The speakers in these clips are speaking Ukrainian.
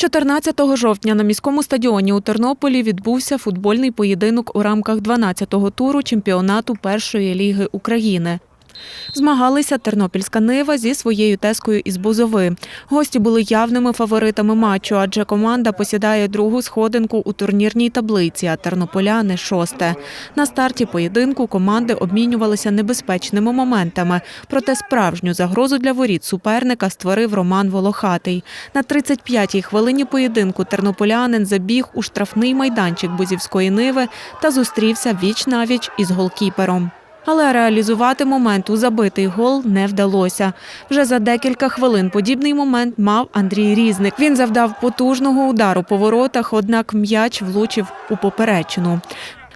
14 жовтня на міському стадіоні у Тернополі відбувся футбольний поєдинок у рамках 12-го туру чемпіонату першої ліги України. Змагалися Тернопільська Нива зі своєю тескою із Бузови. Гості були явними фаворитами матчу, адже команда посідає другу сходинку у турнірній таблиці, а тернополяни шосте. На старті поєдинку команди обмінювалися небезпечними моментами. Проте справжню загрозу для воріт суперника створив Роман Волохатий. На 35-й хвилині поєдинку тернополянин забіг у штрафний майданчик Бузівської Ниви та зустрівся віч навіч із голкіпером. Але реалізувати момент у забитий гол не вдалося. Вже за декілька хвилин подібний момент мав Андрій Різник. Він завдав потужного удару по воротах, однак м'яч влучив у поперечину.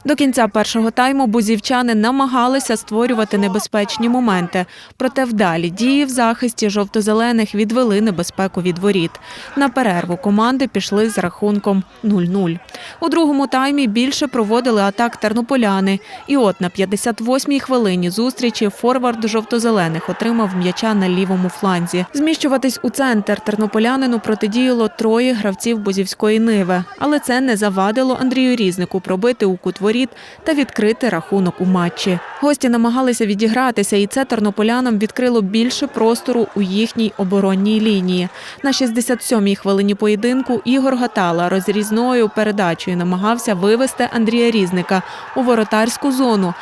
До кінця першого тайму бузівчани намагалися створювати небезпечні моменти. Проте вдалі дії в захисті жовто-зелених відвели небезпеку від воріт. На перерву команди пішли з рахунком 0-0. У другому таймі більше проводили атак тернополяни. І от на 58-й хвилині зустрічі форвард жовто-зелених отримав м'яча на лівому фланзі. Зміщуватись у центр тернополянину протидіяло троє гравців Бузівської ниви. Але це не завадило Андрію Різнику пробити у кут воріт та відкрити рахунок у матчі. Гості намагалися відігратися, і це тернополянам відкрило більше простору у їхній оборонній лінії. На 67-й хвилині поєдинку Ігор Гатала розрізною передачею намагався вивести Андрія Різника у воротарську зону.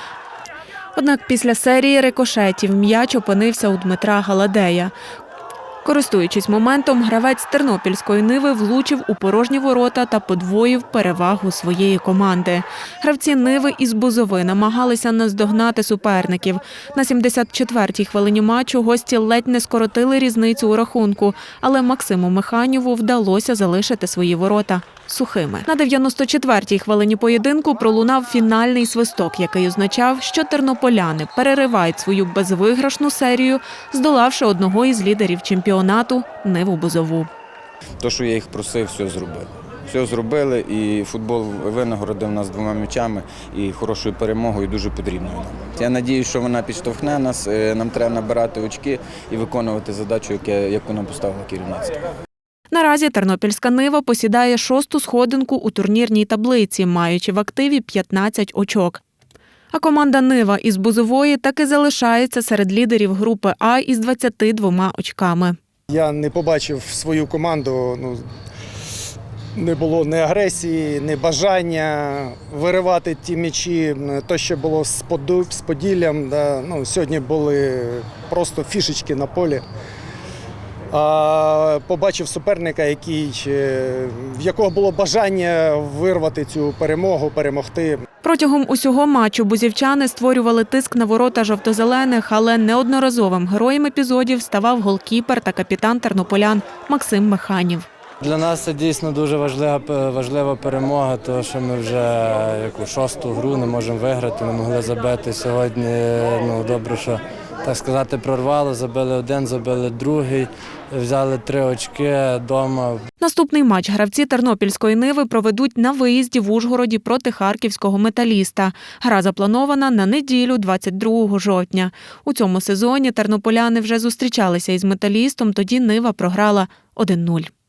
Однак після серії рикошетів м'яч опинився у Дмитра Галадея. Користуючись моментом, гравець тернопільської ниви влучив у порожні ворота та подвоїв перевагу своєї команди. Гравці ниви із Бузови намагалися наздогнати суперників. На 74-й хвилині матчу гості ледь не скоротили різницю у рахунку, але Максиму Механєву вдалося залишити свої ворота сухими. На 94-й хвилині поєдинку пролунав фінальний свисток, який означав, що тернополяни переривають свою безвиграшну серію, здолавши одного із лідерів чемпіонату Ниву Бузову. То, що я їх просив, все зробили. Все зробили, і футбол винагородив нас двома м'ячами і хорошою перемогою, дуже потрібною нам. Я сподіваюся, що вона підштовхне нас. Е, Нам треба набирати очки і виконувати задачу, яку нам поставило керівництво. Наразі Тернопільська Нива посідає шосту сходинку у турнірній таблиці, маючи в активі 15 очок. А команда Нива із Бузової таки залишається серед лідерів групи А із 22 очками. Я не побачив свою команду. Ну, не було ні агресії, ні бажання виривати ті м'ячі. То, що було з Поділлям. Да, ну, сьогодні були просто фішечки на полі. А побачив суперника, який, е, в якого було бажання вирвати цю перемогу, перемогти. Протягом усього матчу бузівчани створювали тиск на ворота жовто-зелених, але неодноразовим героєм епізодів ставав голкіпер та капітан тернополян Максим Механів. Для нас це дійсно дуже важлива, важлива перемога, тому що ми вже яку шосту гру не можемо виграти, не могли забити сьогодні. Ну добре, що так сказати, прорвало, забили один, забили другий, взяли три очки вдома. Наступний матч гравці Тернопільської Ниви проведуть на виїзді в Ужгороді проти харківського металіста. Гра запланована на неділю, 22 жовтня. У цьому сезоні тернополяни вже зустрічалися із металістом, тоді Нива програла 1-0.